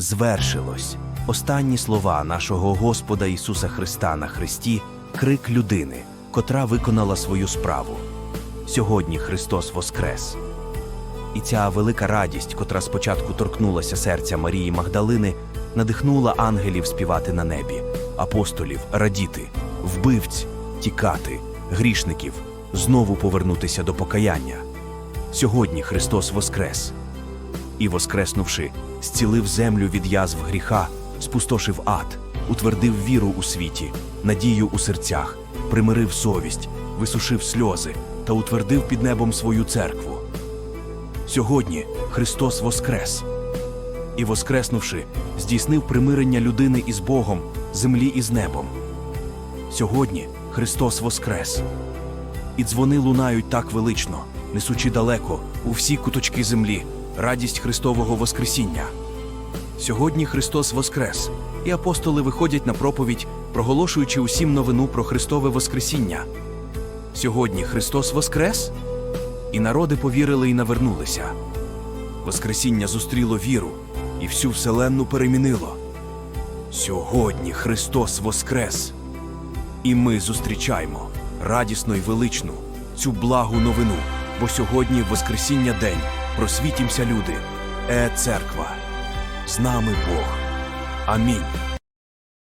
Звершилось. Останні слова нашого Господа Ісуса Христа на Христі крик людини, котра виконала свою справу. Сьогодні Христос Воскрес. І ця велика радість, котра спочатку торкнулася серця Марії Магдалини, надихнула ангелів співати на небі, апостолів радіти, вбивць тікати, грішників знову повернутися до покаяння. Сьогодні Христос Воскрес і, воскреснувши, зцілив землю від язв гріха, спустошив ад, утвердив віру у світі, надію у серцях, примирив совість, висушив сльози та утвердив під небом свою церкву. Сьогодні Христос Воскрес і, воскреснувши, здійснив примирення людини із Богом, землі із небом. Сьогодні Христос Воскрес. І дзвони лунають так велично, несучи далеко у всі куточки землі радість Христового Воскресіння. Сьогодні Христос Воскрес, і апостоли виходять на проповідь, проголошуючи усім новину про Христове Воскресіння. Сьогодні Христос Воскрес, і народи повірили і навернулися. Воскресіння зустріло віру і всю вселенну перемінило. Сьогодні Христос Воскрес, і ми зустрічаємо радісно й величну цю благу новину, бо сьогодні Воскресіння день, просвітімся люди, е церква. З нами Бог. Амінь.